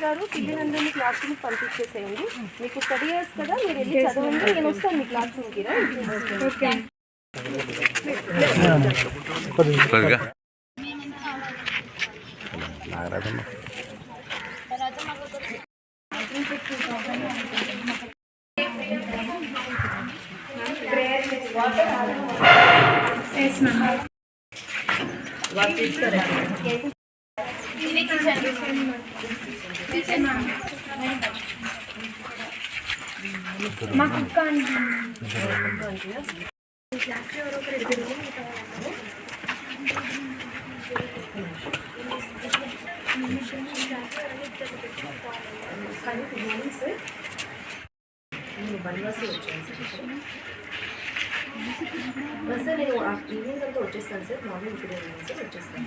గారు పిల్లలందరినీ class room పంపించేసేయండి. మీకు స్టడీ ఇయర్స్ కదా మీరు వెళ్ళి చదవండి నేను వస్తాను మీ క్లాస్ రూమ్కి. ఓకే కొద్దిగా సార్ నేను ఈవినింగ్ అంతా వచ్చేస్తాను సార్ మార్నింగ్ ఇప్పుడు సార్ వచ్చేస్తాను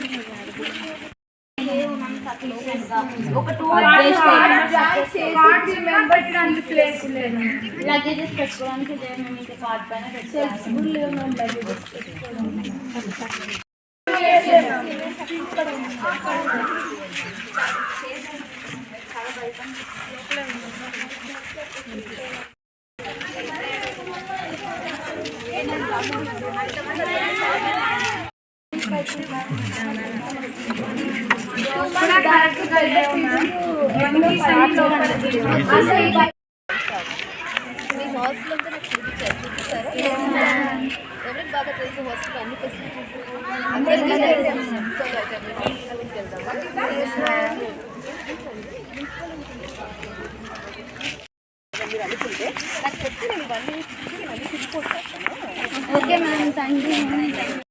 లగేజెస్ పెట్టుకోవడానికి మేము ఇంకా కార్డ్ పైన పెట్టాలి మీ హాస్టల్ అంతా నాకు చూపించారు చూపిస్తారా ఎవరికి బాగా తెలుసు హాస్టల్ అన్ని ఫెసిలిటీస్ మీరు అనుకుంటే నాకు చెప్తే నేను ఇవన్నీ okay ma'am thank you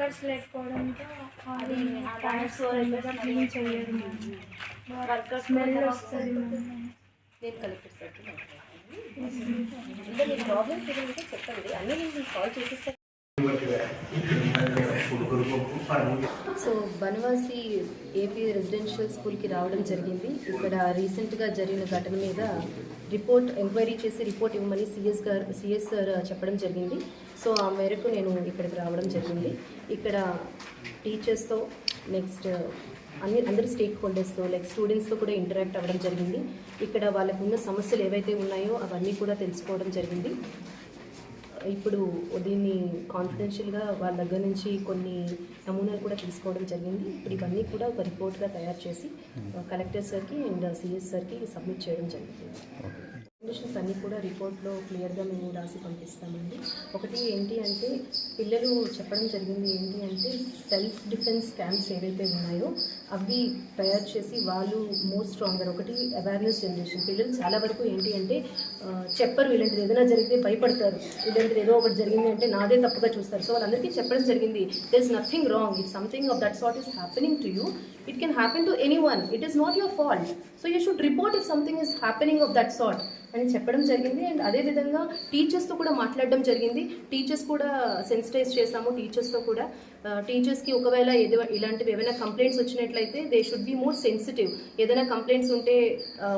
workers లేకపోవడంతో అది క్లీన్ చేయరు వర్కర్స్ స్మెల్ వస్తుంది నేను కలెక్టర్ ఇంకా ప్రాబ్లమ్స్ ఏదైనా చెప్పండి అన్నీ నేను సాల్వ్ చేసేస్తాను సో బనవాసి ఏపీ రెసిడెన్షియల్ స్కూల్కి రావడం జరిగింది. ఇక్కడ రీసెంట్గా జరిగిన ఘటన మీద రిపోర్ట్ ఎంక్వైరీ చేసి రిపోర్ట్ ఇవ్వమని సిఎస్ గారు సిఎస్ సార్ చెప్పడం జరిగింది. సో ఆ మేరకు నేను ఇక్కడికి రావడం జరిగింది. ఇక్కడ టీచర్స్తో నెక్స్ట్ అన్ని అందరి స్టేక్ హోల్డర్స్తో లైక్ స్టూడెంట్స్తో కూడా ఇంటరాక్ట్ అవ్వడం జరిగింది. ఇక్కడ వాళ్ళకు ఉన్న సమస్యలు ఏవైతే ఉన్నాయో అవన్నీ కూడా తెలుసుకోవడం జరిగింది. ఇప్పుడు దీన్ని కాన్ఫిడెన్షియల్గా వాళ్ళ దగ్గర నుంచి కొన్ని నమూనాలు కూడా తీసుకోవడం జరిగింది. ఇప్పుడు ఇవన్నీ కూడా ఒక రిపోర్ట్గా తయారు చేసి కలెక్టర్ సార్కి అండ్ సిఎస్ సార్కి సబ్మిట్ చేయడం జరిగింది. క్వశ్చన్స్ అన్నీ కూడా రిపోర్ట్లో క్లియర్గా మేము రాసి పంపిస్తామండి. ఒకటి ఏంటి అంటే పిల్లలు చెప్పడం జరిగింది ఏంటి అంటే సెల్ఫ్ డిఫెన్స్ క్యాంప్స్ ఏవైతే ఉన్నాయో అవి తయారు చేసి వాళ్ళు మోర్ స్ట్రాంగర్. ఒకటి అవేర్నెస్ జనరేషన్. పిల్లలు చాలా వరకు ఏంటి అంటే చెప్పరు ఇలాంటిది ఏదైనా జరిగితే భయపడతారు. ఇలాంటిది ఏదో ఒకటి జరిగింది అంటే నాదే తప్పుగా చూస్తారు. సో వాళ్ళందరికీ చెప్పడం జరిగింది there is nothing wrong if something of that sort is happening to you it can happen to any one it is not your fault so you should report if something is happening of that sort అని చెప్పడం జరిగింది. And అదేవిధంగా టీచర్స్తో కూడా మాట్లాడడం జరిగింది. Teachers కూడా sensitise చేశాము. టీచర్స్తో కూడా టీచర్స్కి ఒకవేళ ఏదో ఇలాంటివి ఏమైనా కంప్లైంట్స్ వచ్చినట్లయితే they should be more sensitive ఏదైనా కంప్లైంట్స్ ఉంటే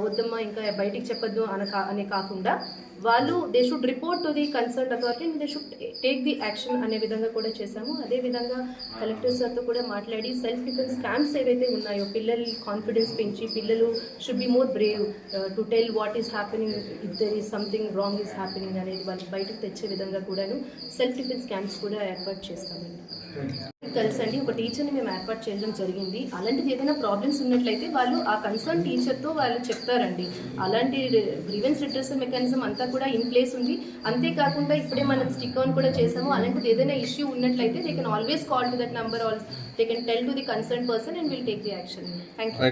వద్దమ్మా ఇంకా బయటికి చెప్పొద్దు అన కా- అని కాకుండా వాళ్ళు they should report to the concern authority they should take the action అనే విధంగా కూడా చేశాము. అదేవిధంగా కలెక్టర్ సార్తో కూడా మాట్లాడి సెల్ఫ్ డిఫెన్స్ క్యాంప్స్ ఏవైతే ఉన్నాయో పిల్లలు కాన్ఫిడెన్స్ పెంచి పిల్లలు should be more brave to tell what is happening if there is something wrong is happening అనేది వాళ్ళు బయటకు తెచ్చే విధంగా కూడాను సెల్ఫ్ డిఫెన్స్ క్యాంప్స్ కూడా ఏర్పాటు చేస్తామండి. కలిసండి ఒక టీచర్ని మేము ఏర్పాటు చేయడం జరిగింది. అలాంటిది ఏదైనా ప్రాబ్లమ్స్ ఉన్నట్లయితే వాళ్ళు ఆ కన్సర్న్ టీచర్తో వాళ్ళు చెప్తారండి. అలాంటి గ్రీవెన్స్ రిడ్రెసల్ మెకానిజం అంతా కూడా ఇన్ ప్లేస్ ఉంది. అంతేకాకుండా ఇప్పుడే మనం స్టిక్ ఆన్ కూడా చేసాము అలాంటిది ఏదైనా ఇష్యూ ఉన్నట్లయితే they can always call to that number all they can tell to the concern person and will take the action thank you